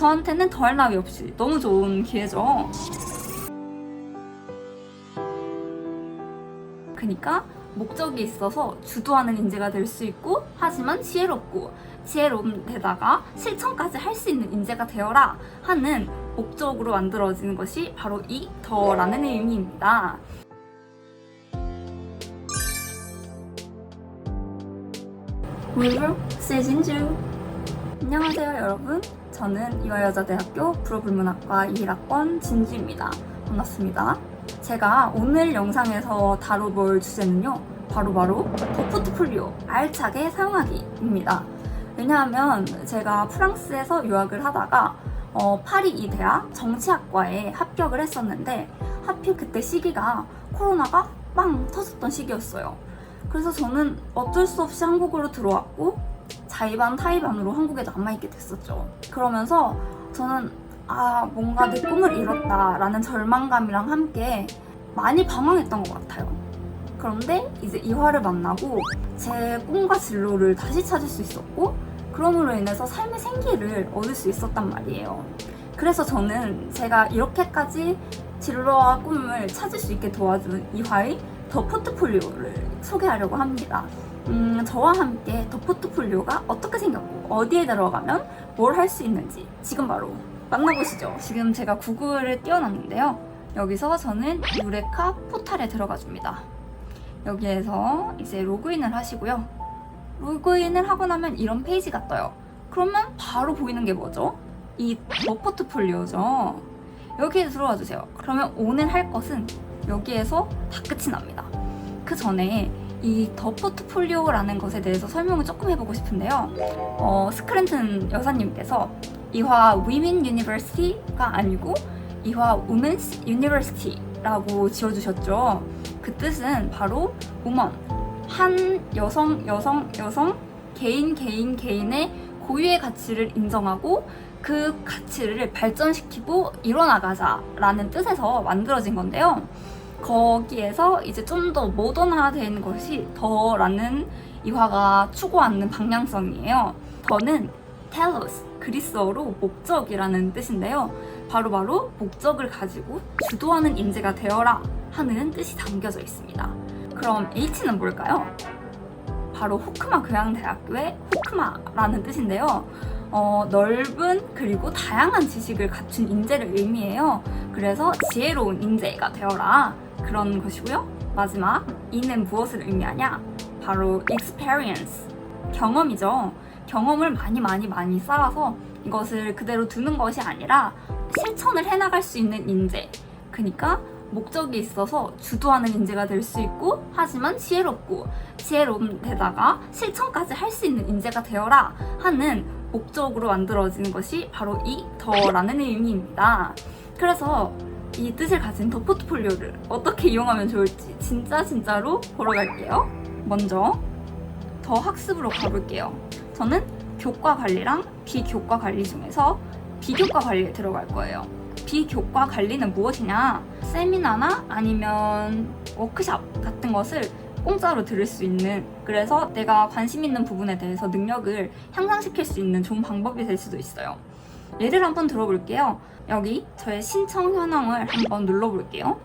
저한테는 더할 나위 없이 너무 좋은 기회죠. 그러니까 목적이 있어서 주도하는 인재가 될 수 있고 하지만 지혜롭고 지혜로운 데다가 실천까지 할 수 있는 인재가 되어라 하는 목적으로 만들어지는 것이 바로 이 더라는 의미입니다. 물불 세진주 안녕하세요 여러분 저는 이화여자대학교 불어불문학과 21학번 진주입니다. 반갑습니다. 제가 오늘 영상에서 다뤄볼 주제는요 바로바로 더 포트폴리오 알차게 사용하기입니다. 왜냐하면 제가 프랑스에서 유학을 하다가 어, 파리 이 대학 정치학과에 합격을 했었는데 하필 그때 시기가 코로나가 빵 터졌던 시기였어요. 그래서 저는 어쩔 수 없이 한국으로 들어왔고 자의반 타의반으로 한국에 남아있게 됐었죠. 그러면서 저는 아 뭔가 내 꿈을 이뤘다라는 절망감이랑 함께 많이 방황했던 것 같아요. 그런데 이제 이화를 만나고 제 꿈과 진로를 다시 찾을 수 있었고 그럼으로 인해서 삶의 생기를 얻을 수 있었단 말이에요. 그래서 저는 제가 이렇게까지 진로와 꿈을 찾을 수 있게 도와준 이화의 더 포트폴리오를 소개하려고 합니다. 음, 저와 함께 더 포트폴리오가 어떻게 생겼고 어디에 들어가면 뭘 할 수 있는지 지금 바로 만나보시죠. 지금 제가 구글을 띄워놨는데요. 여기서 저는 유레카 포탈에 들어가 줍니다. 여기에서 이제 로그인을 하시고요. 로그인을 하고 나면 이런 페이지가 떠요. 그러면 바로 보이는 게 뭐죠? 이 더 포트폴리오죠. 여기에 들어와 주세요. 그러면 오늘 할 것은 여기에서 다 끝이 납니다. 그 전에 이 더 포트폴리오라는 것에 대해서 설명을 조금 해보고 싶은데요. 어, 스크랜튼 여사님께서 이화 위민 유니버시티가 아니고 이화 우먼스 유니버시티라고 지어주셨죠. 그 뜻은 바로 우먼 한 여성 여성 여성 개인 개인 개인의 고유의 가치를 인정하고 그 가치를 발전시키고 이뤄나가자라는 뜻에서 만들어진 건데요. 거기에서 이제 좀 더 모던화된 것이 더라는 이 화가 추구하는 방향성이에요. 더는 텔로스, 그리스어로 목적이라는 뜻인데요. 바로 바로 목적을 가지고 주도하는 인재가 되어라 하는 뜻이 담겨져 있습니다. 그럼 H는 뭘까요? 바로 호크마 교양대학교의 호크마라는 뜻인데요. 어, 넓은 그리고 다양한 지식을 갖춘 인재를 의미해요. 그래서 지혜로운 인재가 되어라 그런 것이고요. 마지막 이는 무엇을 의미하냐? 바로 experience 경험이죠. 경험을 많이 많이 많이 쌓아서 이것을 그대로 두는 것이 아니라 실천을 해나갈 수 있는 인재. 그러니까 목적이 있어서 주도하는 인재가 될 수 있고 하지만 지혜롭고 지혜로운 데다가 실천까지 할 수 있는 인재가 되어라 하는 목적으로 만들어지는 것이 바로 이 더라는 의미입니다. 그래서 이 뜻을 가진 더 포트폴리오를 어떻게 이용하면 좋을지 진짜 진짜로 보러 갈게요. 먼저 더 학습으로 가볼게요. 저는 교과 관리랑 비교과 관리 중에서 비교과 관리에 들어갈 거예요. 비교과 관리는 무엇이냐? 세미나나 아니면 워크샵 같은 것을 공짜로 들을 수 있는 그래서 내가 관심 있는 부분에 대해서 능력을 향상시킬 수 있는 좋은 방법이 될 수도 있어요. 예를 한번 들어볼게요. 여기 저의 신청 현황을 한번 눌러볼게요.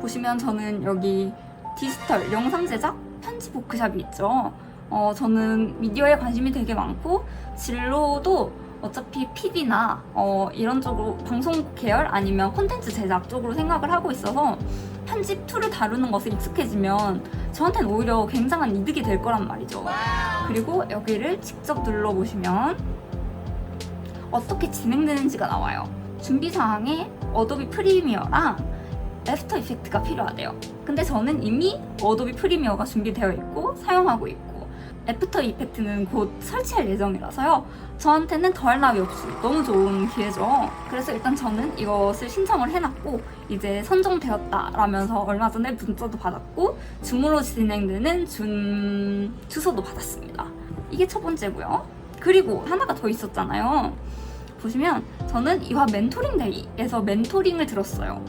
보시면 저는 여기 디지털 영상 제작 편집 워크샵이 있죠. 어, 저는 미디어에 관심이 되게 많고 진로도 어차피 PD나 어, 이런 쪽으로 방송 계열 아니면 콘텐츠 제작 쪽으로 생각을 하고 있어서 편집 툴을 다루는 것에 익숙해지면 저한테는 오히려 굉장한 이득이 될 거란 말이죠. 그리고 여기를 직접 눌러보시면 어떻게 진행되는지가 나와요. 준비 사항에 어도비 프리미어랑 애프터 이펙트가 필요하대요. 근데 저는 이미 어도비 프리미어가 준비되어 있고 사용하고 있고 애프터 이펙트는 곧 설치할 예정이라서요. 저한테는 더할 나위 없이 너무 좋은 기회죠. 그래서 일단 저는 이것을 신청을 해놨고 이제 선정되었다라면서 얼마 전에 문자도 받았고 줌으로 진행되는 줌 주소도 받았습니다. 이게 첫 번째고요. 그리고 하나가 더 있었잖아요. 보시면 저는 이화 멘토링 데이에서 멘토링을 들었어요.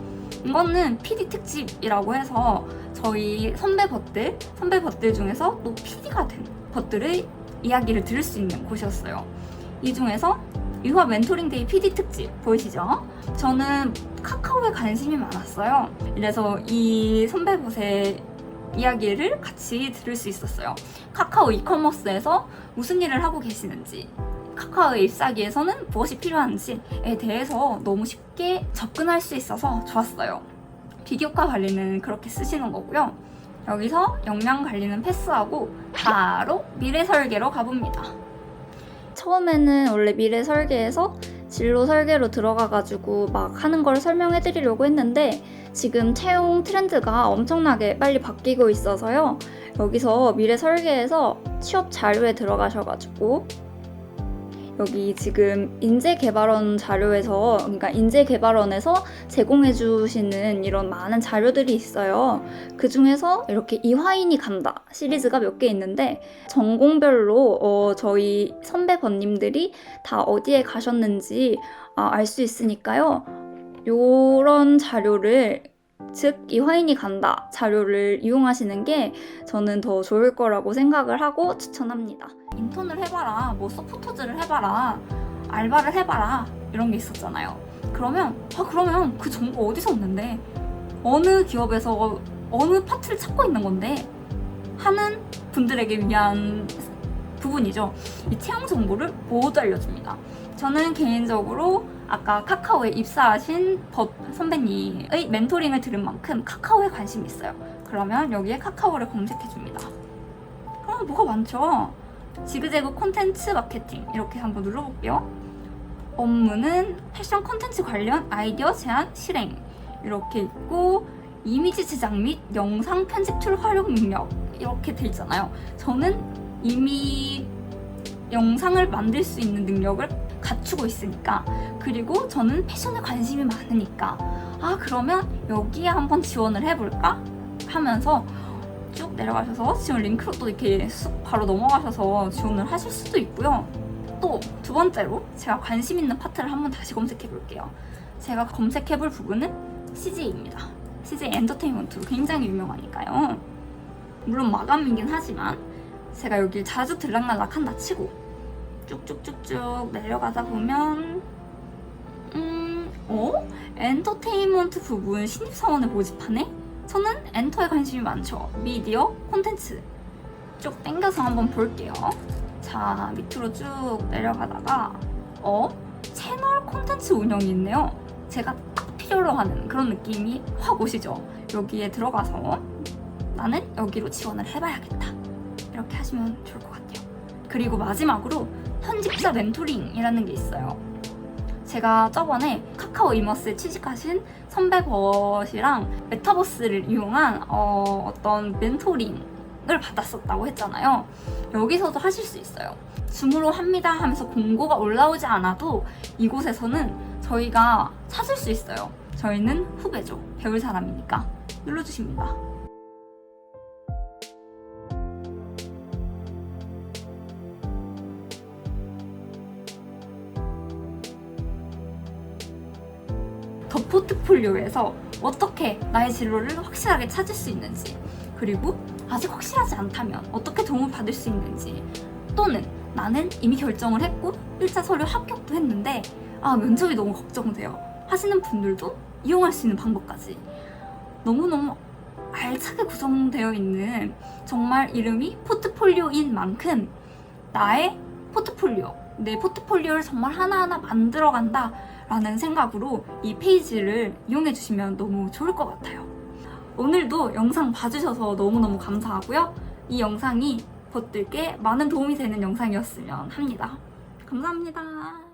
이거는 PD 특집이라고 해서 저희 선배 벗들, 선배 벗들 중에서 또 PD가 된 벗들의 이야기를 들을 수 있는 곳이었어요. 이 중에서 유화 멘토링 데이 PD 특집 보이시죠? 저는 카카오에 관심이 많았어요. 그래서 이 선배분의 이야기를 같이 들을 수 있었어요. 카카오 이커머스에서 무슨 일을 하고 계시는지, 카카오에 입사하기에서는 무엇이 필요한지에 대해서 너무 쉽게 접근할 수 있어서 좋았어요. 비교과 관리는 그렇게 쓰시는 거고요. 여기서 역량 관리는 패스하고 바로 미래 설계로 가봅니다. 처음에는 원래 미래 설계에서 진로 설계로 들어가가지고 막 하는 걸 설명해 드리려고 했는데 지금 채용 트렌드가 엄청나게 빨리 바뀌고 있어서요. 여기서 미래 설계에서 취업 자료에 들어가셔가지고 여기 지금 인재개발원 자료에서 그러니까 인재개발원에서 제공해 주시는 이런 많은 자료들이 있어요. 그 중에서 이렇게 이화인이 간다 시리즈가 몇 개 있는데 전공별로 어, 저희 선배 번님들이 다 어디에 가셨는지 아, 알 수 있으니까요. 요런 자료를 즉 이 화인이 간다 자료를 이용하시는 게 저는 더 좋을 거라고 생각을 하고 추천합니다. 인턴을 해봐라, 뭐 서포터즈를 해봐라, 알바를 해봐라 이런 게 있었잖아요. 그러면 아 그러면 그 정보 어디서 얻는데 어느 기업에서 어느 파트를 찾고 있는 건데 하는 분들에게 위한 부분이죠. 이 채용 정보를 모두 알려줍니다. 저는 개인적으로 아까 카카오에 입사하신 법 선배님의 멘토링을 들은 만큼 카카오에 관심이 있어요. 그러면 여기에 카카오를 검색해 줍니다. 그럼 뭐가 많죠? 지그재그 콘텐츠 마케팅 이렇게 한번 눌러볼게요. 업무는 패션 콘텐츠 관련 아이디어 제안 실행 이렇게 있고 이미지 제작 및 영상 편집 툴 활용 능력 이렇게 돼 있잖아요. 저는 이미 영상을 만들 수 있는 능력을 갖추고 있으니까 그리고 저는 패션에 관심이 많으니까 아 그러면 여기에 한번 지원을 해볼까 하면서 쭉 내려가셔서 지원 링크로 또 이렇게 쑥 바로 넘어가셔서 지원을 하실 수도 있고요. 또 두 번째로 제가 관심 있는 파트를 한번 다시 검색해 볼게요. 제가 검색해 볼 부분은 CJ입니다. CJ 엔터테인먼트 굉장히 유명하니까요. 물론 마감이긴 하지만 제가 여기 자주 들락날락한다 치고 쭉쭉쭉쭉 내려가다 보면 음, 어? 엔터테인먼트 부분 신입사원을 모집하네? 저는 엔터에 관심이 많죠. 미디어, 콘텐츠. 쭉 당겨서 한번 볼게요. 자, 밑으로 쭉 내려가다가, 어? 채널 콘텐츠 운영이 있네요. 제가 딱 필요로 하는 그런 느낌이 확 오시죠? 여기에 들어가서 나는 여기로 지원을 해봐야겠다. 이렇게 하시면 좋을 것 같아요. 그리고 마지막으로 현직자 멘토링이라는 게 있어요. 제가 저번에 카카오 이머스에 취직하신 선배벗이랑 메타버스를 이용한 어, 어떤 멘토링을 받았었다고 했잖아요. 여기서도 하실 수 있어요. 줌으로 합니다 하면서 공고가 올라오지 않아도 이곳에서는 저희가 찾을 수 있어요. 저희는 후배죠. 배울 사람이니까 눌러주십니다. 포트폴리오에서 어떻게 나의 진로를 확실하게 찾을 수 있는지 그리고 아직 확실하지 않다면 어떻게 도움을 받을 수 있는지 또는 나는 이미 결정을 했고 1차 서류 합격도 했는데 아 면접이 너무 걱정돼요. 하시는 분들도 이용할 수 있는 방법까지. 너무너무 알차게 구성되어 있는 정말 이름이 포트폴리오인 만큼 나의 포트폴리오 내 포트폴리오를 정말 하나하나 만들어 간다 라는 생각으로 이 페이지를 이용해 주시면 너무 좋을 것 같아요. 오늘도 영상 봐주셔서 너무너무 감사하고요. 이 영상이 벗들께 많은 도움이 되는 영상이었으면 합니다. 감사합니다.